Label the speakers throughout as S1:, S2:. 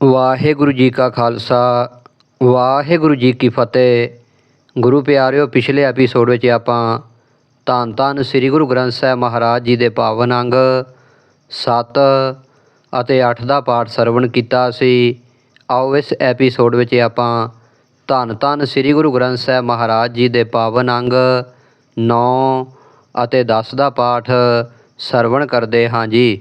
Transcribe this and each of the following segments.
S1: ਵਾਹਿਗੁਰੂ ਜੀ ਕਾ ਖਾਲਸਾ, ਵਾਹਿਗੁਰੂ ਜੀ ਕੀ ਫਤਿਹ। ਗੁਰੂ ਪਿਆਰਿਓ, ਪਿਛਲੇ ਐਪੀਸੋਡ ਵਿੱਚ ਆਪਾਂ ਧੰਨ ਧੰਨ ਸ੍ਰੀ ਗੁਰੂ ਗ੍ਰੰਥ ਸਾਹਿਬ ਮਹਾਰਾਜ ਜੀ ਦੇ ਪਾਵਨ ਅੰਗ 7 ਅਤੇ 8 ਦਾ ਪਾਠ ਸਰਵਣ ਕੀਤਾ ਸੀ। ਆਓ, ਇਸ ਐਪੀਸੋਡ ਵਿੱਚ ਆਪਾਂ ਧੰਨ ਧੰਨ ਸ੍ਰੀ ਗੁਰੂ ਗ੍ਰੰਥ ਸਾਹਿਬ ਮਹਾਰਾਜ ਜੀ ਦੇ ਪਾਵਨ ਅੰਗ 9 ਅਤੇ 10 ਦਾ ਪਾਠ ਸਰਵਣ ਕਰਦੇ ਹਾਂ ਜੀ।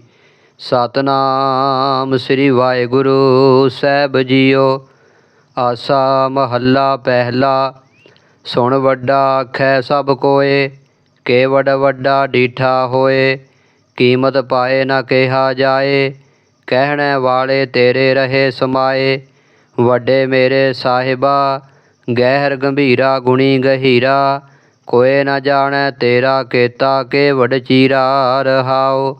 S1: ਸਤਨਾਮ ਸ੍ਰੀ ਵਾਹਿਗੁਰੂ ਸਾਹਿਬ ਜੀਓ। ਆਸਾ ਮਹੱਲਾ ਪਹਿਲਾ, ਸੁਣ ਵੱਡਾ ਆਖੈ ਸਭ ਕੋਏ ਕੇ ਵਡ ਵੱਡਾ ਡੀਠਾ ਹੋਏ, ਕੀਮਤ ਪਾਏ ਨਾ ਕਿਹਾ ਜਾਏ, ਕਹਿਣੇ ਵਾਲੇ ਤੇਰੇ ਰਹੇ ਸਮਾਏ, ਵੱਡੇ ਮੇਰੇ ਸਾਹਿਬਾ, ਗਹਿਰ ਗੰਭੀਰਾ ਗੁਣੀ ਗਹੀਰਾ, ਕੋਏ ਨਾ ਜਾਣੈ ਤੇਰਾ ਕੇਤਾ ਕੇ ਵਡ ਚੀਰਾ ਰਹਾਓ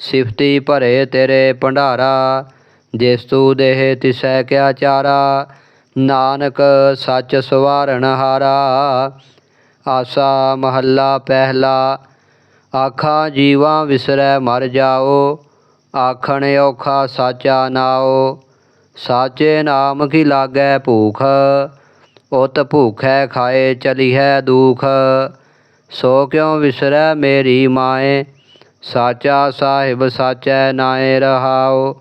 S1: ਸਿਫਤੀ ਭਰੇ ਤੇਰੇ ਭੰਡਾਰਾ ਜਿਸ ਤੂ ਦੇਹ ਤਿਸੈ ਕਿਆ ਚਾਰਾ, ਨਾਨਕ ਸੱਚ ਸਵਾਰਣ ਹਾਰਾ। ਆਸਾ ਮਹੱਲਾ ਪਹਿਲਾ, ਆਖਾਂ ਜੀਵਾਂ ਵਿਸਰੈ ਮਰ ਜਾਓ, ਆਖਣ ਔਖਾ ਸਾਚਾ ਨਾਓ। ਸਾਚੇ ਨਾਮ ਕੀ ਲਾਗੈ ਭੂਖ, ਉਤ ਭੂਖੈ ਖਾਏ ਚਲੀਹੈ ਦੁਖ। ਸੋ ਕਿਉ ਵਿਸਰੈ ਮੇਰੀ ਮਾਏ ਸਾਚਾ ਸਾਹਿਬ ਸਾਚੈ ਨਾਏ ਰਹਾਓ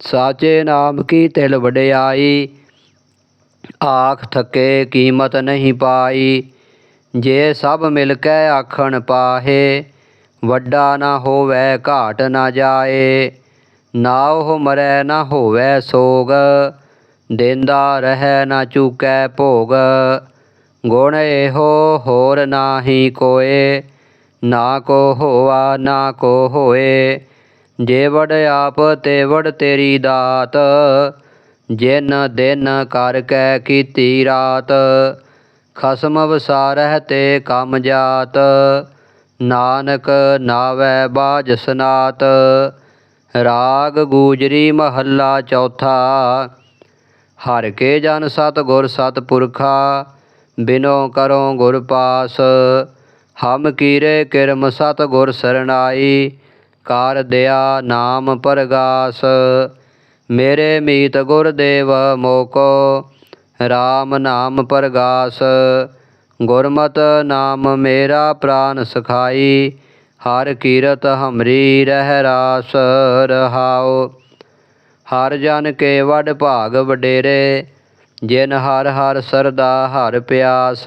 S1: ਸਾਚੇ ਨਾਮ ਕੀ ਤਿਲ ਵਡਿਆਈ ਆਖ ਥਕੇ ਕੀਮਤ ਨਹੀਂ ਪਾਈ ਜੇ ਸਭ ਮਿਲ ਕੇ ਆਖਣ ਪਾਹੇ ਵੱਡਾ ਨਾ ਹੋਵੇ ਘਾਟ ਨਾ ਜਾਏ ਨਾ ਉਹ ਮਰੈ ਨਾ ਹੋਵੇ ਸੋਗ ਦੇਂਦਾ ਰਹਿ ਨਾ ਚੁਕੈ ਭੋਗ ਗੁਣ ਇਹੋ ਹੋਰ ਨਾਹੀ ਕੋਏ ਨਾ ਕੋ ਹੋਆ, ਨਾ ਕੋ ਹੋਏ। ਜੇਵੜ ਆਪ ਤੇਵੜ ਤੇਰੀ ਦਾਤ। ਜਿਨ ਦਿਨ ਕਰ ਕੈ ਕੀਤੀ ਰਾਤ। ਖਸਮ ਵਸਾਰਹਿ ਤੇ ਕਮ ਜਾਤ। ਨਾਨਕ ਨਾਵੈ ਬਾਜ ਸਨਾਤ। ਰਾਗ ਗੂਜਰੀ ਮਹੱਲਾ ਚੌਥਾ। ਹਰ ਕੇ ਜਨ ਸਤ ਗੁਰ ਸਤ ਪੁਰਖਾ ਬਿਨੋ ਕਰੋ ਗੁਰ ਪਾਸ। ਹਮ ਕੀਰੇ ਕਿਰਮ ਸਤ ਗੁਰ ਸਰਣਾਈ, ਕਾਰ ਦਿਆ ਨਾਮ ਪਰਗਾਸ। ਮੇਰੇ ਮੀਤ ਗੁਰਦੇਵ ਮੋਕੋ RAM ਨਾਮ ਪਰਗਾਸ। ਗੁਰਮਤ ਨਾਮ ਮੇਰਾ ਪ੍ਰਾਨ ਸਖਾਈ, ਹਰ ਕੀਰਤ ਹਮਰੀ ਰਹਿ ਰਾਸ ਰਹਾਓ ਹਰ ਜਨ ਕੇ ਵਡ ਭਾਗ ਵਡੇਰੇ, ਜਿਨ ਹਰ ਹਰ ਸਰਦਾ ਹਰ ਪਿਆਸ।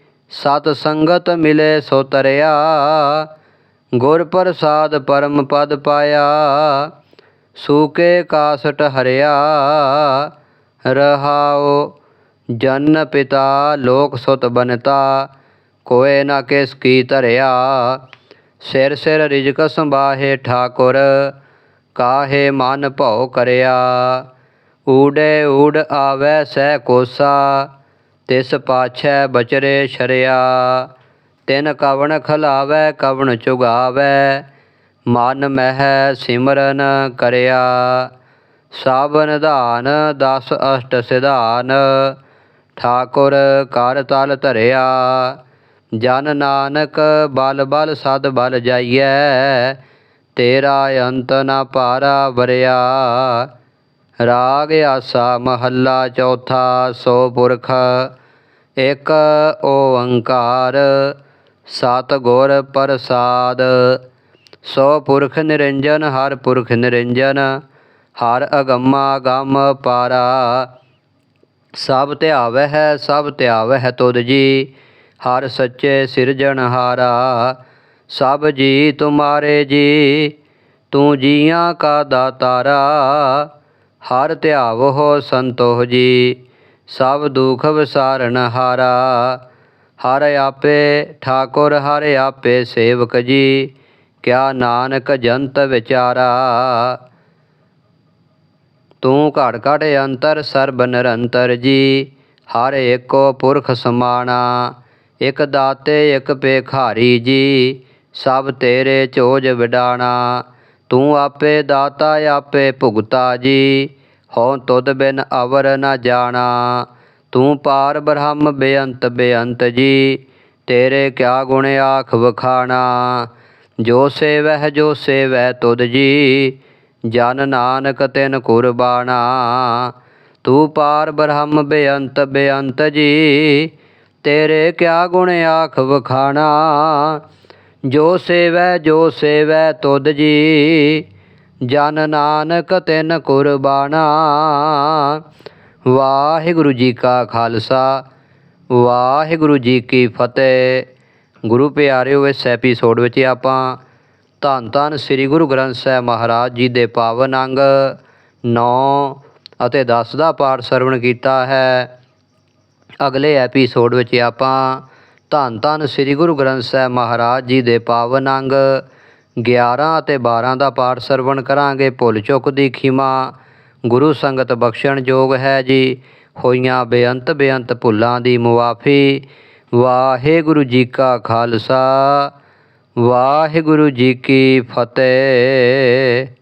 S1: ਸਤ ਸੰਗਤ ਮਿਲੇ ਸੋ ਤਰਿਆ, ਗੁਰ ਪ੍ਰਸਾਦ ਪਰਮ ਪਦ ਪਾਇਆ ਸੂਕੇ ਕਾਸਟ ਹਰਿਆ ਰਹਾਓ ਜਨ ਪਿਤਾ ਲੋਕ ਸੁਤ ਬਨਤਾ, ਕੋਏ ਨਾ ਕਿਸ ਕੀ ਧਰਿਆ, ਸਿਰ ਸਿਰ ਰਿਜਕ ਸੰਭਾਹੇ ਠਾਕੁਰ, ਕਾਹੇ ਮਨ ਭਉ ਕਰਿਆ, ਊੜੇ ਊੜ ਆਵੈ ਸਹਿ ਕੋਸਾ ਤਿਸ ਪਾਛੈ ਬਚਰੇ ਸ਼ਰਿਆ, ਤਿਨ ਕਵਣ ਖਲਾਵੈ, ਕਵਣ ਚੁਗਾਵੈ, ਮਨ ਮਹਿ ਸਿਮਰਨ ਕਰਿਆ। ਸਾਵਨ ਧਾਨ, ਦਸ ਅਸ਼ਟ ਸਿਧਾਨ, ਠਾਕੁਰ ਕਰ ਤਲ ਧਰਿਆ। ਜਨ ਨਾਨਕ ਬਲ ਬਲ ਸਦ ਬਲ ਜਾਈਐ, ਤੇਰਾ ਅੰਤ ਨਾ ਪਾਰਾ ਵਰਿਆ। ਰਾਗ ਆਸਾ ਮਹੱਲਾ ਚੌਥਾ, ਸੋ ਪੁਰਖ ਇਕ ਓੰਕਾਰ, ਸਤਿਗੁਰ ਪ੍ਰਸਾਦ। ਸੋ ਪੁਰਖ ਨਿਰੰਜਨ, ਹਰ ਪੁਰਖ ਨਿਰੰਜਨ, ਹਰ ਅਗੰਮਾ ਗਮ ਪਾਰਾ। ਸਭ ਧਿਆਵੈ ਹੈ, ਸਭ ਧਿਆਵੈ ਹੈ ਤੁਧ ਜੀ, ਹਰ ਸੱਚੇ ਸਿਰਜਣਹਾਰਾ ਸਭ ਜੀ, ਤੁਮਾਰੇ ਜੀ, ਤੂੰ ਜੀਆਂ ਕਾ ਦਾਤਾਰਾ, ਹਰ ਤਿਆਵ ਹੋ ਸੰਤੋਹ ਜੀ। ਸਭ ਦੁਖ ਵਿਸਾਰਨ ਹਾਰਾ। ਹਰ ਆਪੇ ਠਾਕੁਰ, ਹਰ ਆਪੇ ਸੇਵਕ ਜੀ, ਕਿਆ ਨਾਨਕ ਜੰਤ ਵਿਚਾਰਾ। ਤੂੰ ਘੜ ਘੜ ਅੰਤਰ, ਸਰਬ ਨਿਰੰਤਰ ਜੀ, ਹਰ ਏਕੋ ਪੁਰਖ ਸਮਾਣਾ। ਇਕ ਦਾਤੇ, ਇਕ ਪੇਖਾਰੀ ਜੀ, ਸਭ ਤੇਰੇ ਚੋਜ ਵਿਡਾਣਾ। ਤੂੰ ਆਪੇ ਦਾਤਾ, ਆਪੇ ਭੁਗਤਾ ਜੀ ਹਉ ਤੁਧ ਬਿਨ ਅਵਰ ਨ ਜਾਣਾ। ਤੂੰ ਪਾਰ ਬ੍ਰਹਮ ਬੇਅੰਤ ਬੇਅੰਤ ਜੀ, ਤੇਰੇ ਕਿਆ ਗੁਣ ਆਖ ਵਖਾਣਾ। ਜੋ ਸੇਵਹਿ, ਜੋ ਸੇਵੈ ਤੁਧ ਜੀ, ਜਨ ਨਾਨਕ ਤਿਨ ਕੁਰਬਾਣਾ। ਤੂੰ ਪਾਰ ਬ੍ਰਹਮ ਬੇਅੰਤ ਬੇਅੰਤ ਜੀ, ਤੇਰੇ ਕਿਆ ਗੁਣ ਆਖ ਵਖਾਣਾ। ਜੋ ਸੇਵੈ ਜੋ ਸੇਵੈ ਤੁਧ ਜੀ ਜਨ ਨਾਨਕ ਤਿਨ ਕੁਰਬਾਨਾ। ਵਾਹਿਗੁਰੂ ਜੀ ਕਾ ਖਾਲਸਾ, ਵਾਹਿਗੁਰੂ ਜੀ ਕੀ ਫਤਿਹ। ਗੁਰੂ ਪਿਆਰਿਓ, ਇਸ ਐਪੀਸੋਡ ਵਿੱਚ ਆਪਾਂ ਧੰਨ ਧੰਨ ਸ੍ਰੀ ਗੁਰੂ ਗ੍ਰੰਥ ਸਾਹਿਬ ਮਹਾਰਾਜ ਜੀ ਦੇ ਪਾਵਨ ਅੰਗ 9 ਅਤੇ 10 ਦਾ ਪਾਠ ਸਰਵਣ ਕੀਤਾ ਹੈ। ਅਗਲੇ ਐਪੀਸੋਡ ਵਿੱਚ ਆਪਾਂ ਧੰਨ ਧੰਨ ਸ੍ਰੀ ਗੁਰੂ ਗ੍ਰੰਥ ਸਾਹਿਬ ਮਹਾਰਾਜ ਜੀ ਦੇ ਪਾਵਨ ਅੰਗ 11 ਅਤੇ 12 ਦਾ ਪਾਠ ਸਰਵਣ ਕਰਾਂਗੇ। ਭੁੱਲ ਚੁੱਕ ਦੀ ਖਿਮਾ, ਗੁਰੂ ਸੰਗਤ ਬਖਸ਼ਣ ਯੋਗ ਹੈ ਜੀ। ਹੋਈਆਂ ਬੇਅੰਤ ਬੇਅੰਤ ਭੁੱਲਾਂ ਦੀ ਮੁਆਫੀ, ਵਾਹਿਗੁਰੂ ਜੀ ਕਾ ਖਾਲਸਾ, ਵਾਹਿਗੁਰੂ ਜੀ ਕੀ ਫਤਿਹ।